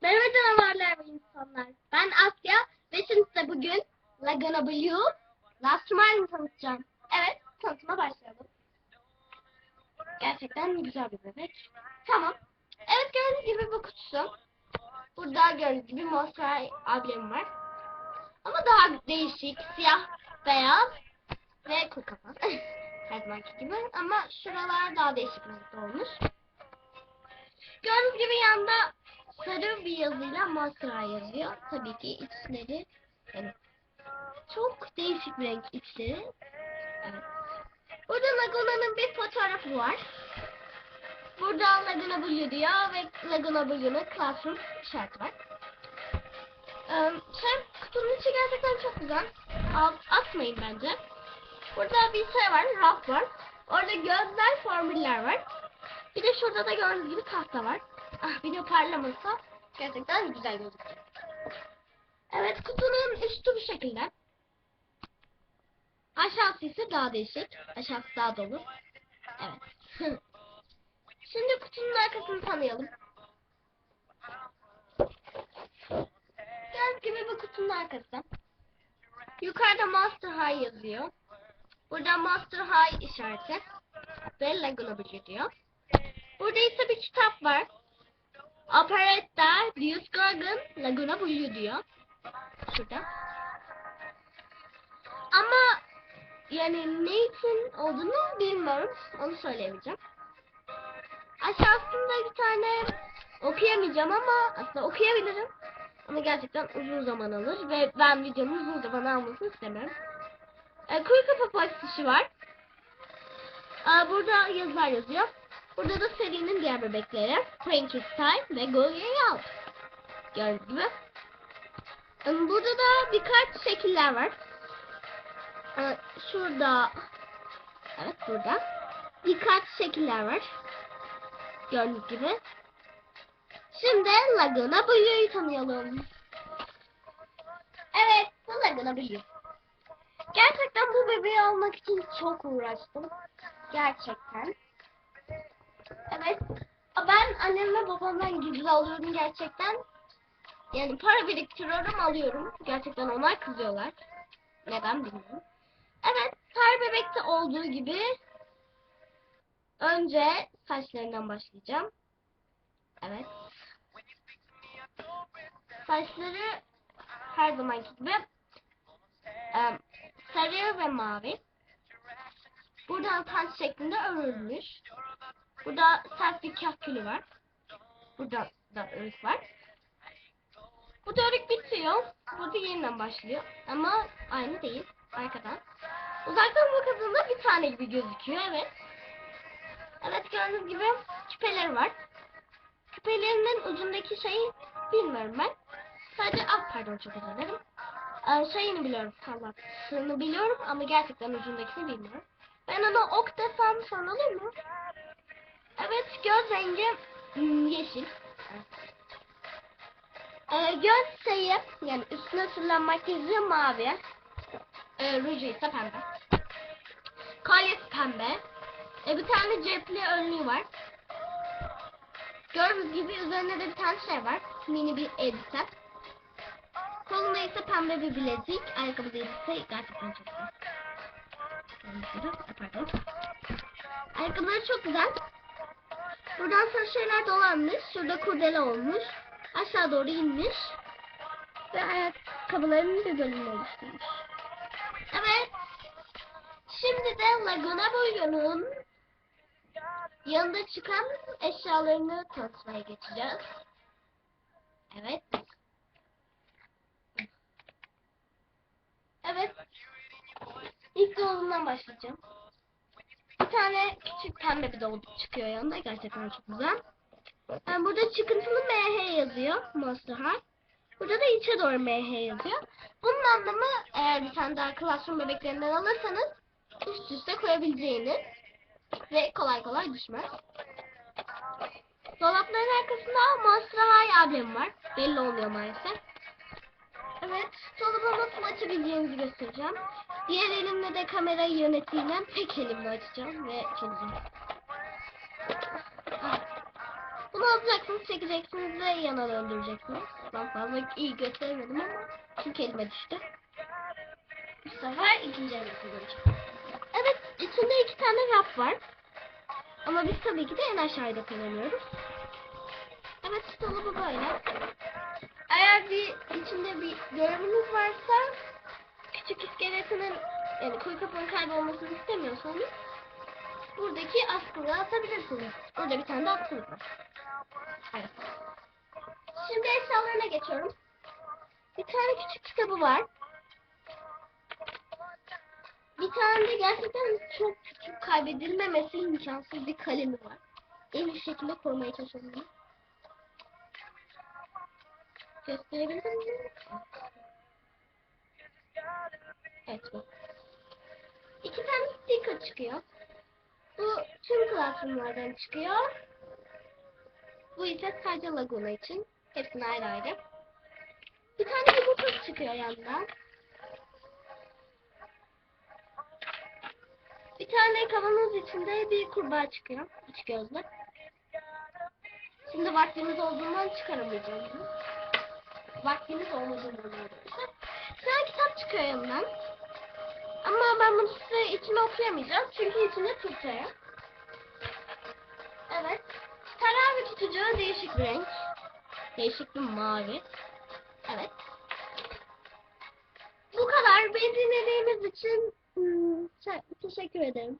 Merhaba canavarlar ve insanlar. Ben Asya ve şimdi bugün Laguna Blue Last Mile'ı tanıtacağım. Evet, tanıtıma başlayalım. Gerçekten güzel bir bebek. Tamam. Evet gördüğünüz gibi bu kutusu. Burada gördüğünüz gibi Monster ablemi var. Ama daha değişik, siyah, beyaz ve kuru kafa. Her zamanki gibi. Ama şuralar daha değişik renkte olmuş. Gördüğünüz gibi yanında sarı bir yazıyla High yazıyor. Tabii ki içleri yani çok değişik bir renk içleri. Evet. Burada Laguna'nın bir fotoğrafı var. Burada Laguna Blue diyor ve Laguna Blue'nun Classroom işareti var. Ee, şey, kutunun içi gerçekten çok güzel. Al, atmayın bence. Burada bir şey var, raf var. Orada gözler, formüller var. Bir de şurada da gördüğünüz gibi tahta var. Ah video parlamasa gerçekten güzel gözükecek. Evet kutunun üstü bu şekilde. Aşağısı ise daha değişik. Aşağısı daha dolu. Evet. Şimdi kutunun arkasını tanıyalım. Gördüğünüz gibi bu kutunun arkası. Yukarıda Master High yazıyor. Burada Master High işareti. Ve Laguna Blue diyor. Burada ise bir kitap var. Operetta Deus Gargan Laguna Blue diyor. Şurada. Ama yani ne için olduğunu bilmiyorum. Onu söyleyemeyeceğim. Aşağısında bir tane okuyamayacağım ama aslında okuyabilirim. Ama gerçekten uzun zaman alır ve ben videomun uzun zaman almasını istemiyorum. E, kuru kafa postişi var. E, burada yazılar yazıyor. Burada da serinin diğer bebekleri Frankenstein ve Goya Out. Gördüğünüz gibi. E, Burada da birkaç şekiller var. E, Şurada Evet burada. Birkaç şekiller var. Gördüğünüz gibi. Şimdi Laguna Blue'yu tanıyalım. Evet, bu Laguna Blue. Gerçekten bu bebeği almak için çok uğraştım. Gerçekten. Evet. Ben annemle babamdan gizli alıyorum gerçekten. Yani para biriktiriyorum alıyorum. Gerçekten onlar kızıyorlar. Neden bilmiyorum. Evet. Her bebekte olduğu gibi önce saçlarından başlayacağım. Evet. Saçları her zamanki gibi em, sarı ve mavi. Buradan taç şeklinde örülmüş. Burada sert bir kahkülü var. Burada da örük var. Bu örük bitiyor. Burada yeniden başlıyor. Ama aynı değil. Arkadan. Uzaktan bakıldığında bir tane gibi gözüküyor. Evet. Evet gördüğünüz gibi küpeleri var. Küpelerinin ucundaki şeyi bilmiyorum ben. Sadece ah pardon çok özür dilerim. Ee, şeyini biliyorum. Allah'ını biliyorum ama gerçekten ucundakini bilmiyorum. Ben ona ok desem sorun olur mu? Evet göz rengi hmm, yeşil. Ee, göz şeyi yani üstüne sürülen makyajı mavi. Ee, ruju ise pembe. Kolyesi pembe. Ee, bir tane cepli önlüğü var. Gördüğünüz gibi üzerinde de bir tane şey var. Mini bir elbise. Kolunda ise pembe bir bilezik. Ayakkabı da elbise gerçekten çok güzel. Ayakkabıları çok güzel. Buradan sarı şeyler dolanmış. Şurada kurdele olmuş. Aşağı doğru inmiş. Ve ayakkabılarının bir bölümünü oluşturmuş. Evet. Şimdi de Laguna Blue'nun yanında çıkan eşyalarını tanıtmaya geçeceğiz. Evet. Evet. İlk dolabından başlayacağım. Bir tane küçük pembe bir dolap çıkıyor yanında. Gerçekten çok güzel. Yani burada çıkıntılı MH yazıyor. Monster High. Burada da içe doğru MH yazıyor. Bunun anlamı eğer bir tane daha Classroom bebeklerinden alırsanız üst üste koyabileceğiniz ve kolay kolay düşmez. Dolapların arkasında Monster High ablem var. Belli olmuyor maalesef. Evet, dolabı nasıl açabileceğimizi göstereceğim. Diğer elimle de kamerayı yöneteceğim. Tek elimle açacağım ve çekeceğim. Ah. Bunu alacaksınız, çekeceksiniz ve yana döndüreceksiniz. Ben fazla iyi gösteremedim ama çünkü elime düştü. Bu sefer ikinci elime kullanacağım. Evet, içinde iki tane raf var. Ama biz tabii ki de en aşağıda kullanıyoruz. Evet, dolabı böyle. Eğer bir içinde bir göreviniz varsa küçük iskeletinin yani kuyu kapının kaybolmasını istemiyorsanız buradaki askılığı atabilirsiniz. Burada bir tane de askılık var. Evet. Şimdi eşyalarına geçiyorum. Bir tane küçük kitabı var. Bir tane de gerçekten çok küçük kaybedilmemesi imkansız bir kalemi var. En iyi şekilde korumaya çalışıyorum. bunu. Gösterebildim bu. İki tane sticker çıkıyor. Bu tüm klasmanlardan çıkıyor. Bu ise sadece Laguna için. Hepsini ayrı ayrı. Bir tane yumurta çıkıyor yandan. Bir tane kavanoz içinde bir kurbağa çıkıyor. Üç gözlü. Şimdi vaktimiz olduğundan çıkaramayacağım. Vaktimiz olmadığından tane kitap çıkıyor yanından. Ama ben bunu size içine okuyamayacağım. Çünkü içinde Türkçe. Evet. Teravih tutucu değişik bir renk. Değişik bir mavi. Evet. Bu kadar. Beni dinlediğiniz için hmm, te- teşekkür ederim.